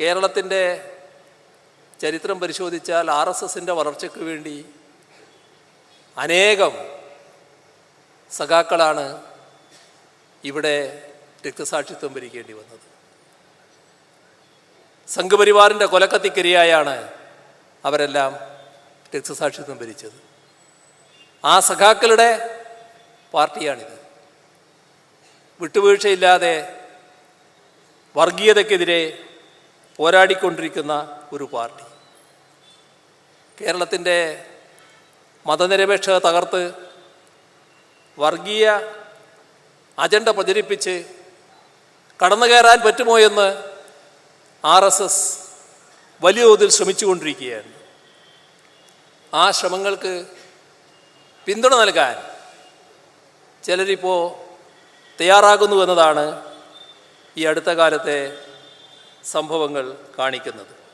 കേരളത്തിന്റെ ചരിത്രം പരിശോധിച്ചാൽ ആർ എസ് എസിന്റെ വളർച്ചയ്ക്ക് വേണ്ടി അനേകം സഖാക്കളാണ് ഇവിടെ രക്തസാക്ഷിത്വം ഭരിക്കേണ്ടി വന്നത്. സംഘപരിവാറിന്റെ കൊലക്കത്തിക്കരിയായാണ് അവരെല്ലാം രക്തസാക്ഷിത്വം ഭരിച്ചത് ആ സഖാക്കളുടെ പാർട്ടിയാണിത്. വിട്ടുവീഴ്ചയില്ലാതെ വർഗീയതയ്ക്കെതിരെ പോരാടിക്കൊണ്ടിരിക്കുന്ന ഒരു പാർട്ടി. കേരളത്തിന്റെ മതനിരപേക്ഷത തകർത്ത് വർഗീയ അജണ്ട പ്രചരിപ്പിച്ച് കടന്നു കയറാൻ പറ്റുമോ എന്ന് ആർ എസ് എസ് വലിയ തോതിൽ ശ്രമിച്ചുകൊണ്ടിരിക്കുകയാണ്. ആ ശ്രമങ്ങൾക്ക് പിന്തുണ നൽകാൻ ചിലരിപ്പോൾ തയ്യാറാകുന്നു എന്നതാണ് ഈ അടുത്ത കാലത്തെ സംഭവങ്ങൾ കാണിക്കുന്നത്.